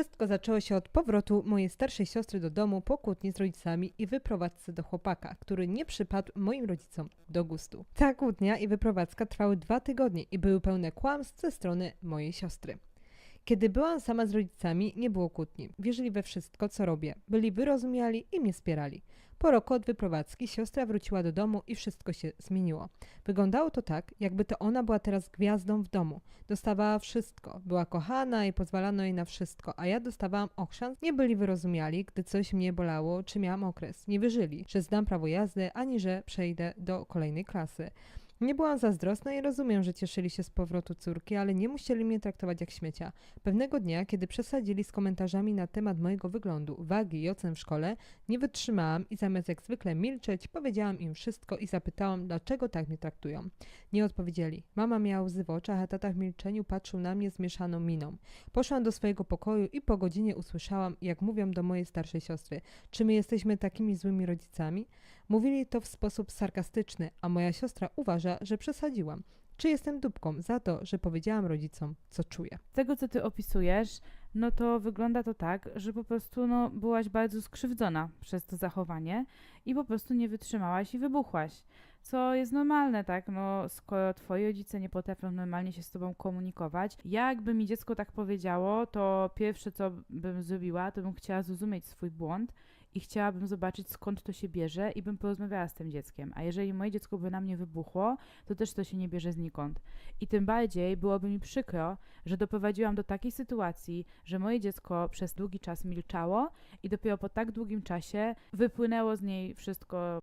Wszystko zaczęło się od powrotu mojej starszej siostry do domu po kłótni z rodzicami i wyprowadzce do chłopaka, który nie przypadł moim rodzicom do gustu. Ta kłótnia i wyprowadzka trwały dwa tygodnie i były pełne kłamstw ze strony mojej siostry. Kiedy byłam sama z rodzicami, nie było kłótni. Wierzyli we wszystko, co robię. Byli wyrozumiali i mnie wspierali. Po roku od wyprowadzki siostra wróciła do domu i wszystko się zmieniło. Wyglądało to tak, jakby to ona była teraz gwiazdą w domu. Dostawała wszystko. Była kochana i pozwalano jej na wszystko, a ja dostawałam ochrzan. Nie byli wyrozumiali, gdy coś mnie bolało, czy miałam okres. Nie wierzyli, że zdam prawo jazdy, ani że przejdę do kolejnej klasy. Nie byłam zazdrosna i rozumiem, że cieszyli się z powrotu córki, ale nie musieli mnie traktować jak śmiecia. Pewnego dnia, kiedy przesadzili z komentarzami na temat mojego wyglądu, wagi i ocen w szkole, nie wytrzymałam i zamiast jak zwykle milczeć, powiedziałam im wszystko i zapytałam, dlaczego tak mnie traktują. Nie odpowiedzieli. Mama miała łzy w oczach, a tata w milczeniu patrzył na mnie zmieszaną miną. Poszłam do swojego pokoju i po godzinie usłyszałam, jak mówią do mojej starszej siostry, czy my jesteśmy takimi złymi rodzicami? Mówili to w sposób sarkastyczny, a moja siostra uważa, że przesadziłam. Czy jestem dupką za to, że powiedziałam rodzicom, co czuję? Z tego, co ty opisujesz, no to wygląda to tak, że po prostu no, byłaś bardzo skrzywdzona przez to zachowanie i po prostu nie wytrzymałaś i wybuchłaś. Co jest normalne, tak? No, skoro twoi rodzice nie potrafią normalnie się z tobą komunikować, ja jakby mi dziecko tak powiedziało, to pierwsze, co bym zrobiła, to bym chciała zrozumieć swój błąd i chciałabym zobaczyć, skąd to się bierze i bym porozmawiała z tym dzieckiem. A jeżeli moje dziecko by na mnie wybuchło, to też to się nie bierze znikąd. I tym bardziej byłoby mi przykro, że doprowadziłam do takiej sytuacji, że moje dziecko przez długi czas milczało i dopiero po tak długim czasie wypłynęło z niej wszystko,